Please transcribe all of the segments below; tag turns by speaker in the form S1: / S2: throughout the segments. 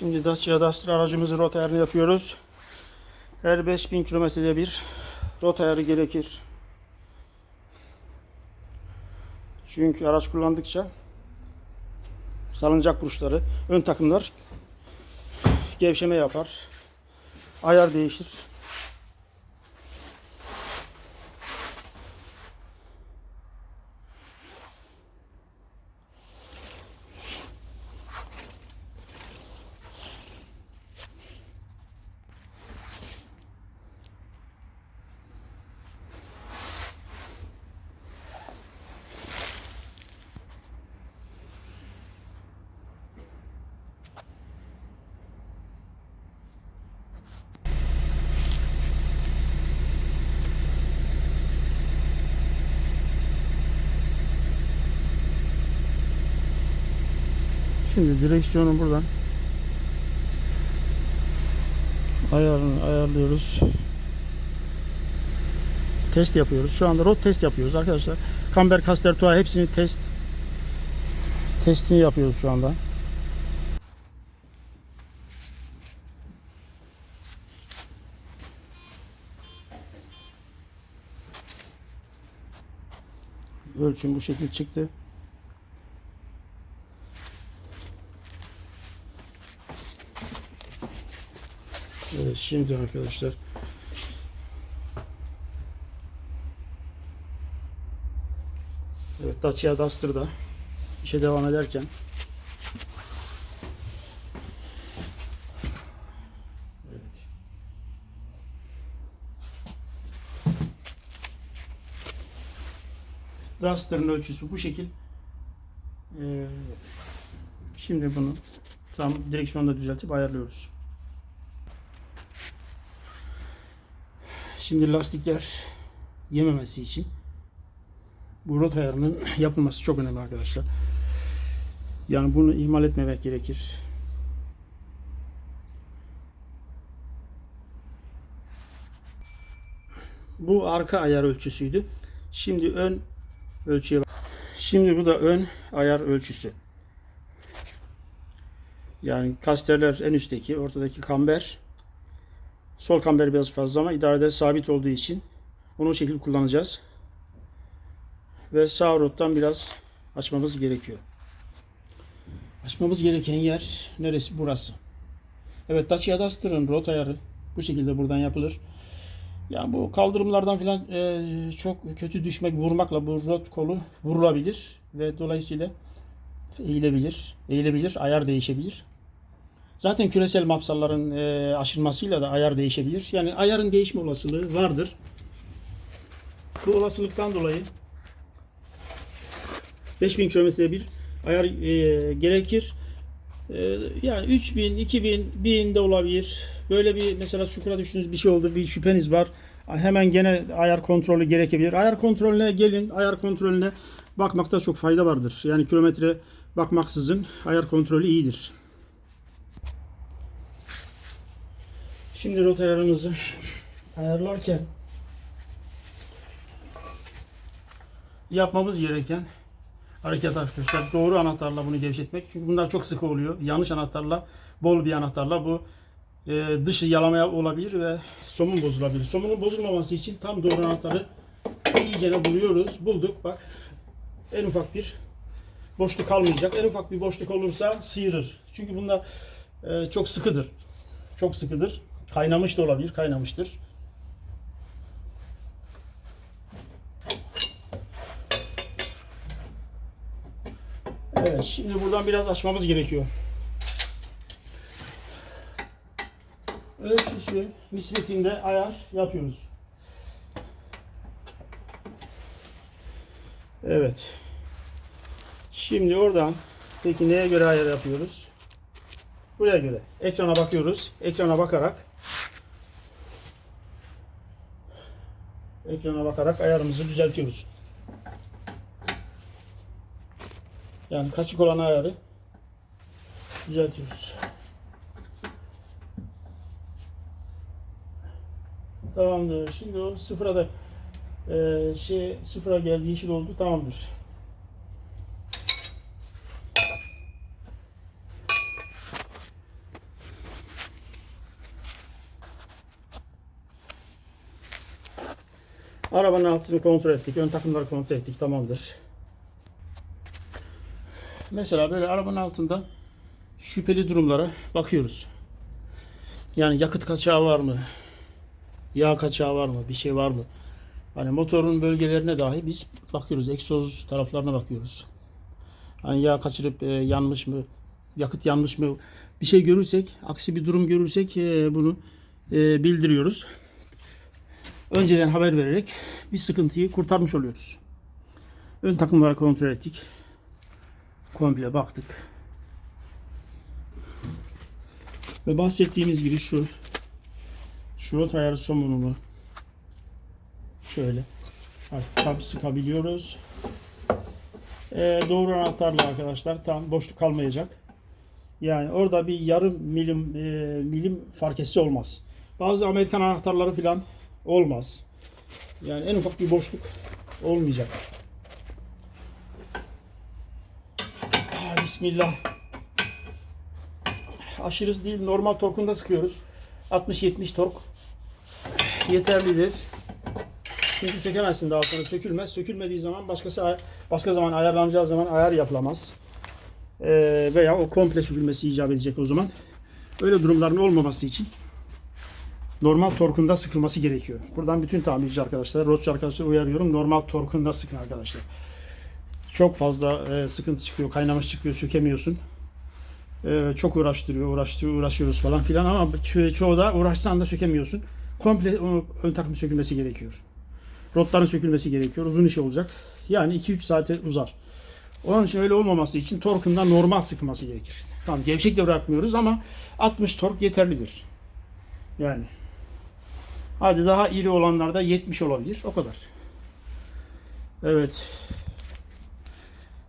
S1: Şimdi Dacia Duster aracımızın ayarını yapıyoruz. Her 5000 kilometrede bir ayarı gerekir. Çünkü araç kullandıkça salıncak burçları, ön takımlar gevşeme yapar. Ayar değişir. Şimdi direksiyonu buradan ayarını ayarlıyoruz. Test yapıyoruz. Şu anda road test yapıyoruz arkadaşlar. Camber, Caster, Tua hepsini test testini yapıyoruz şu anda. Ölçüm bu şekil çıktı. Evet şimdi arkadaşlar Evet Dacia Duster'da işe devam ederken Evet. Duster'ın ölçüsü bu şekil. Ee, şimdi bunu tam direksiyonda düzeltip ayarlıyoruz. Şimdi lastikler yememesi için bu rot ayarının yapılması çok önemli arkadaşlar. Yani bunu ihmal etmemek gerekir. Bu arka ayar ölçüsüydü. Şimdi ön ölçüye bak. Şimdi bu da ön ayar ölçüsü. Yani kasterler en üstteki, ortadaki kamber Sol kamber biraz fazla ama idarede sabit olduğu için onu o şekilde kullanacağız. Ve sağ rottan biraz açmamız gerekiyor. Açmamız gereken yer neresi? Burası. Evet Dacia Duster'ın rot ayarı bu şekilde buradan yapılır. Yani bu kaldırımlardan filan e, çok kötü düşmek, vurmakla bu rot kolu vurulabilir ve dolayısıyla eğilebilir, eğilebilir, ayar değişebilir. Zaten küresel mapsalların e, aşılmasıyla da ayar değişebilir. Yani ayarın değişme olasılığı vardır. Bu olasılıktan dolayı 5000 kilometrede bir ayar e, gerekir. E, yani 3000, 2000, 1000 de olabilir. Böyle bir mesela çukura düştüğünüz bir şey oldu, bir şüpheniz var. Hemen gene ayar kontrolü gerekebilir. Ayar kontrolüne gelin. Ayar kontrolüne bakmakta çok fayda vardır. Yani kilometre bakmaksızın ayar kontrolü iyidir. Şimdi rota ayarımızı ayarlarken yapmamız gereken hareket arkadaşlar doğru anahtarla bunu gevşetmek. Çünkü bunlar çok sıkı oluyor. Yanlış anahtarla, bol bir anahtarla bu e, dışı yalamaya olabilir ve somun bozulabilir. Somunun bozulmaması için tam doğru anahtarı iyice buluyoruz. Bulduk bak. En ufak bir boşluk kalmayacak. En ufak bir boşluk olursa sıyırır. Çünkü bunlar e, çok sıkıdır. Çok sıkıdır. Kaynamış da olabilir, kaynamıştır. Evet, şimdi buradan biraz açmamız gerekiyor. Ölçüsü nispetinde ayar yapıyoruz. Evet. Şimdi oradan peki neye göre ayar yapıyoruz? Buraya göre. Ekrana bakıyoruz. Ekrana bakarak ekrana bakarak ayarımızı düzeltiyoruz. Yani kaçık olan ayarı düzeltiyoruz. Tamamdır. Şimdi o sıfıra da e, şey sıfıra geldi yeşil oldu. Tamamdır. Arabanın altını kontrol ettik. Ön takımları kontrol ettik. Tamamdır. Mesela böyle arabanın altında şüpheli durumlara bakıyoruz. Yani yakıt kaçağı var mı? Yağ kaçağı var mı? Bir şey var mı? Hani motorun bölgelerine dahi biz bakıyoruz. Egzoz taraflarına bakıyoruz. Hani yağ kaçırıp e, yanmış mı? Yakıt yanmış mı? Bir şey görürsek, aksi bir durum görürsek e, bunu e, bildiriyoruz. Önceden haber vererek bir sıkıntıyı kurtarmış oluyoruz. Ön takımları kontrol ettik. Komple baktık. Ve bahsettiğimiz gibi şu şu rot ayarı somununu şöyle artık tam sıkabiliyoruz. Ee, doğru anahtarla arkadaşlar tam boşluk kalmayacak. Yani orada bir yarım milim e, milim fark etse olmaz. Bazı Amerikan anahtarları falan olmaz. Yani en ufak bir boşluk olmayacak. Ah, Bismillah. Aşırı değil normal torkunda sıkıyoruz. 60-70 tork yeterlidir. Çünkü sökemezsin daha sonra sökülmez. Sökülmediği zaman başkası başka zaman ayarlanacağı zaman ayar yapılamaz. Ee, veya o komple sökülmesi icap edecek o zaman. Öyle durumların olmaması için normal torkunda sıkılması gerekiyor. Buradan bütün tamirci arkadaşlar, rotçu arkadaşlar uyarıyorum. Normal torkunda sıkın arkadaşlar. Çok fazla e, sıkıntı çıkıyor, kaynamış çıkıyor, sökemiyorsun. E, çok uğraştırıyor, uğraştırıyor, uğraşıyoruz falan filan ama ço- çoğu da uğraşsan da sökemiyorsun. Komple ön takım sökülmesi gerekiyor. Rotların sökülmesi gerekiyor. Uzun iş olacak. Yani 2-3 saate uzar. Onun için öyle olmaması için torkundan normal sıkılması gerekir. Tamam gevşek de bırakmıyoruz ama 60 tork yeterlidir. Yani. Hadi daha iri olanlarda 70 olabilir. O kadar. Evet.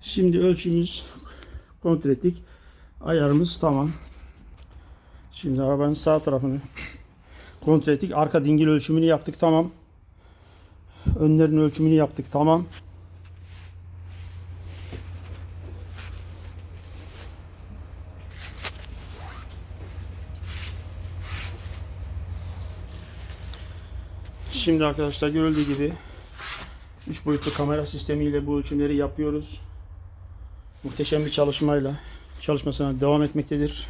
S1: Şimdi ölçümüz kontrol ettik. Ayarımız tamam. Şimdi arabanın sağ tarafını kontrol ettik. Arka dingil ölçümünü yaptık. Tamam. Önlerin ölçümünü yaptık. Tamam. Şimdi arkadaşlar görüldüğü gibi 3 boyutlu kamera sistemiyle bu ölçümleri yapıyoruz. Muhteşem bir çalışmayla çalışmasına devam etmektedir.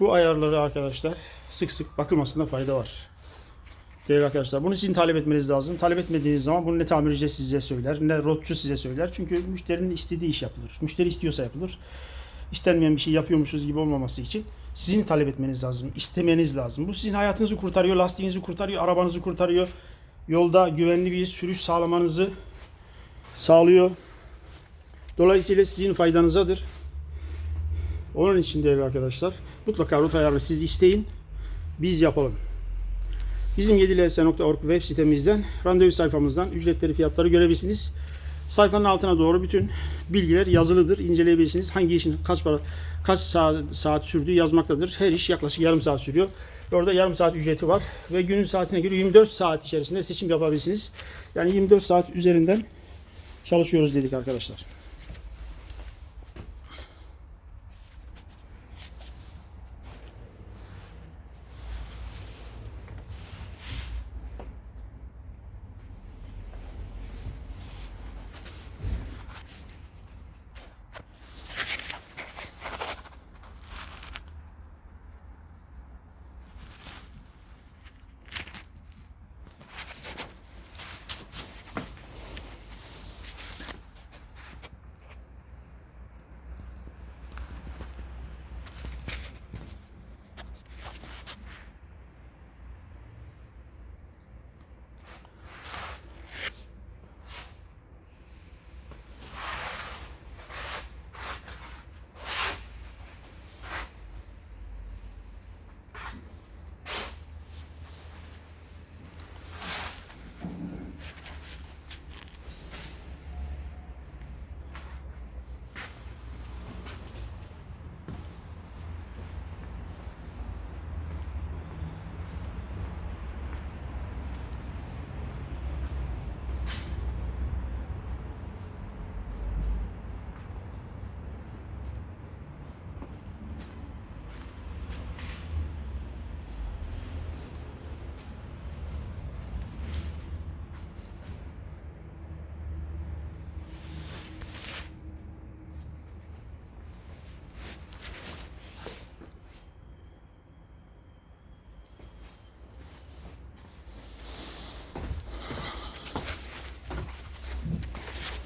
S1: Bu ayarları arkadaşlar sık sık bakılmasında fayda var. Değerli arkadaşlar bunu sizin talep etmeniz lazım. Talep etmediğiniz zaman bunu ne tamirci size söyler ne rotçu size söyler. Çünkü müşterinin istediği iş yapılır. Müşteri istiyorsa yapılır. İstenmeyen bir şey yapıyormuşuz gibi olmaması için sizin talep etmeniz lazım. istemeniz lazım. Bu sizin hayatınızı kurtarıyor, lastiğinizi kurtarıyor, arabanızı kurtarıyor. Yolda güvenli bir sürüş sağlamanızı sağlıyor. Dolayısıyla sizin faydanızadır. Onun için değerli arkadaşlar mutlaka rota ayarını siz isteyin. Biz yapalım. Bizim 7ls.org web sitemizden, randevu sayfamızdan ücretleri, fiyatları görebilirsiniz. Sayfanın altına doğru bütün bilgiler yazılıdır. İnceleyebilirsiniz. Hangi işin kaç para, kaç saat, saat sürdüğü yazmaktadır. Her iş yaklaşık yarım saat sürüyor. Orada yarım saat ücreti var ve günün saatine göre 24 saat içerisinde seçim yapabilirsiniz. Yani 24 saat üzerinden çalışıyoruz dedik arkadaşlar.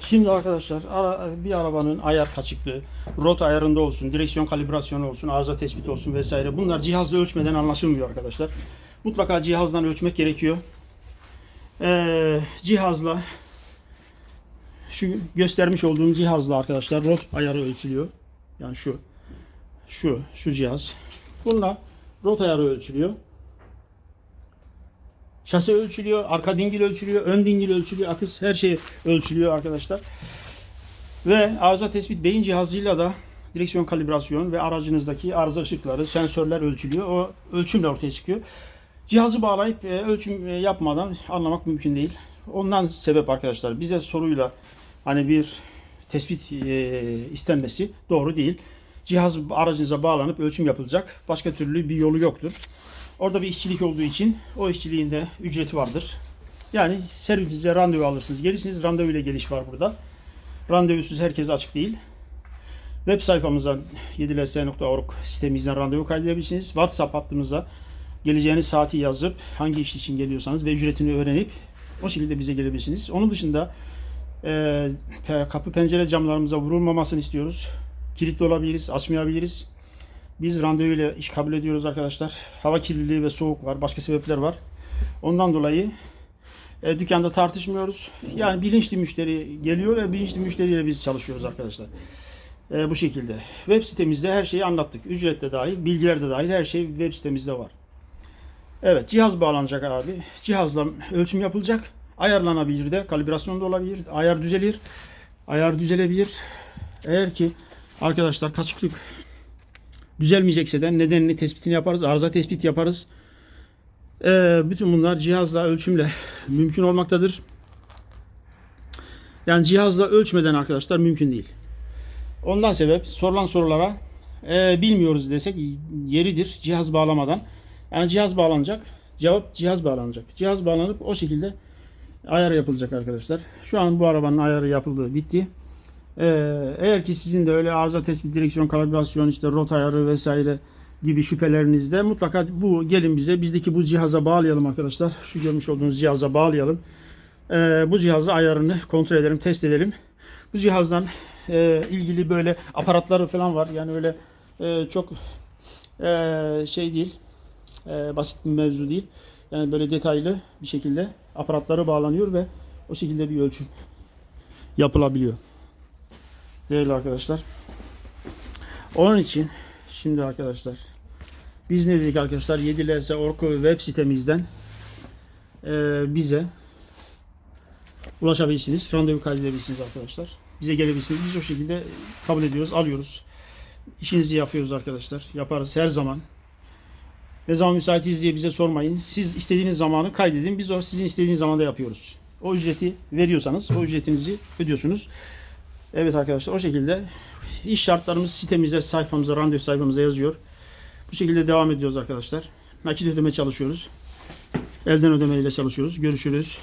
S1: Şimdi arkadaşlar bir arabanın ayar kaçıklığı, rota ayarında olsun, direksiyon kalibrasyonu olsun, arıza tespiti olsun vesaire bunlar cihazla ölçmeden anlaşılmıyor arkadaşlar. Mutlaka cihazdan ölçmek gerekiyor. Ee, cihazla şu göstermiş olduğum cihazla arkadaşlar rot ayarı ölçülüyor. Yani şu şu şu cihaz. Bununla rot ayarı ölçülüyor. Şase ölçülüyor, arka dingil ölçülüyor, ön dingil ölçülüyor, akış her şey ölçülüyor arkadaşlar. Ve arıza tespit beyin cihazıyla da direksiyon kalibrasyon ve aracınızdaki arıza ışıkları, sensörler ölçülüyor. O ölçümle ortaya çıkıyor. Cihazı bağlayıp e, ölçüm e, yapmadan anlamak mümkün değil. Ondan sebep arkadaşlar bize soruyla hani bir tespit e, istenmesi doğru değil. Cihaz aracınıza bağlanıp ölçüm yapılacak. Başka türlü bir yolu yoktur. Orada bir işçilik olduğu için o işçiliğin de ücreti vardır. Yani servise randevu alırsınız. Gelirsiniz randevu ile geliş var burada. Randevusuz herkese açık değil. Web sayfamızdan 7ls.org sitemizden randevu kaydedebilirsiniz. WhatsApp hattımıza geleceğiniz saati yazıp hangi iş için geliyorsanız ve ücretini öğrenip o şekilde bize gelebilirsiniz. Onun dışında e, kapı pencere camlarımıza vurulmamasını istiyoruz. Kilitli olabiliriz, açmayabiliriz. Biz randevuyla iş kabul ediyoruz arkadaşlar. Hava kirliliği ve soğuk var, başka sebepler var. Ondan dolayı e, dükkanda tartışmıyoruz. Yani bilinçli müşteri geliyor ve bilinçli müşteriyle biz çalışıyoruz arkadaşlar. E, bu şekilde. Web sitemizde her şeyi anlattık. Ücret de dahil, bilgiler de dahil her şey web sitemizde var. Evet cihaz bağlanacak abi. Cihazla ölçüm yapılacak. Ayarlanabilir de, kalibrasyon da olabilir. Ayar düzelir. Ayar düzelebilir. Eğer ki arkadaşlar kaçıklık düzelmeyecekse de nedenini tespitini yaparız. Arıza tespit yaparız. Ee, bütün bunlar cihazla ölçümle mümkün olmaktadır. Yani cihazla ölçmeden arkadaşlar mümkün değil. Ondan sebep sorulan sorulara e, bilmiyoruz desek yeridir cihaz bağlamadan. Yani cihaz bağlanacak. Cevap cihaz bağlanacak. Cihaz bağlanıp o şekilde ayar yapılacak arkadaşlar. Şu an bu arabanın ayarı yapıldı. Bitti. Ee, eğer ki sizin de öyle arıza tespit, direksiyon kalibrasyon, işte rota ayarı vesaire gibi şüphelerinizde mutlaka bu gelin bize bizdeki bu cihaza bağlayalım arkadaşlar. Şu görmüş olduğunuz cihaza bağlayalım. Ee, bu cihazı ayarını kontrol edelim, test edelim. Bu cihazdan e, ilgili böyle aparatları falan var. Yani öyle e, çok e, şey değil, e, basit bir mevzu değil. Yani böyle detaylı bir şekilde aparatları bağlanıyor ve o şekilde bir ölçüm yapılabiliyor. Değerli arkadaşlar. Onun için şimdi arkadaşlar biz ne dedik arkadaşlar 7ls Orku web sitemizden e, bize ulaşabilirsiniz. Randevu kaydedebilirsiniz arkadaşlar. Bize gelebilirsiniz. Biz o şekilde kabul ediyoruz, alıyoruz. İşinizi yapıyoruz arkadaşlar. Yaparız her zaman. Ne zaman müsaitiz diye bize sormayın. Siz istediğiniz zamanı kaydedin. Biz o sizin istediğiniz zamanda yapıyoruz. O ücreti veriyorsanız o ücretinizi ödüyorsunuz. Evet arkadaşlar o şekilde iş şartlarımız sitemize, sayfamıza, randevu sayfamıza yazıyor. Bu şekilde devam ediyoruz arkadaşlar. Nakit ödeme çalışıyoruz. Elden ödemeyle çalışıyoruz. Görüşürüz.